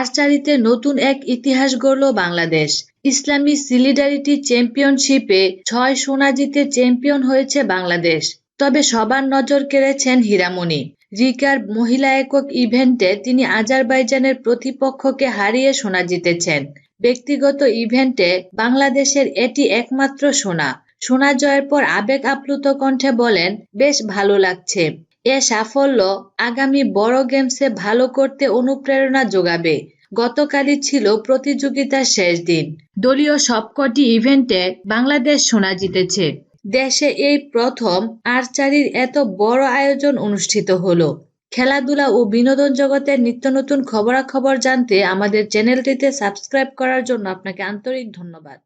আর্চারিতে নতুন এক ইতিহাস গড়ল বাংলাদেশ। ইসলামী সিলিডারিটি চ্যাম্পিয়নশিপে ছয় সোনা জিতে চ্যাম্পিয়ন হয়েছে বাংলাদেশ। তবে সবার নজর কেড়েছেন হীরামণি। রিকার মহিলা একক ইভেন্টে তিনি আজারবাইজানের প্রতিপক্ষকে হারিয়ে সোনা জিতেছেন। ব্যক্তিগত ইভেন্টে বাংলাদেশের এটি একমাত্র সোনা। সোনা জয়ের পর আবেগ আপ্লুত কণ্ঠে বলেন, বেশ ভালো লাগছে। এ সাফল্য আগামী বড় গেমসে ভালো করতে অনুপ্রেরণা যোগাবে। গতকালই ছিল প্রতিযোগিতার শেষ দিন। দলীয় সবকটি ইভেন্টে বাংলাদেশ সোনা জিতেছে। দেশে এই প্রথম আর্চারির এত বড় আয়োজন অনুষ্ঠিত হলো। খেলাধুলা ও বিনোদন জগতের নিত্য নতুন খবরাখবর জানতে আমাদের চ্যানেলটিতে সাবস্ক্রাইব করার জন্য আপনাকে আন্তরিক ধন্যবাদ।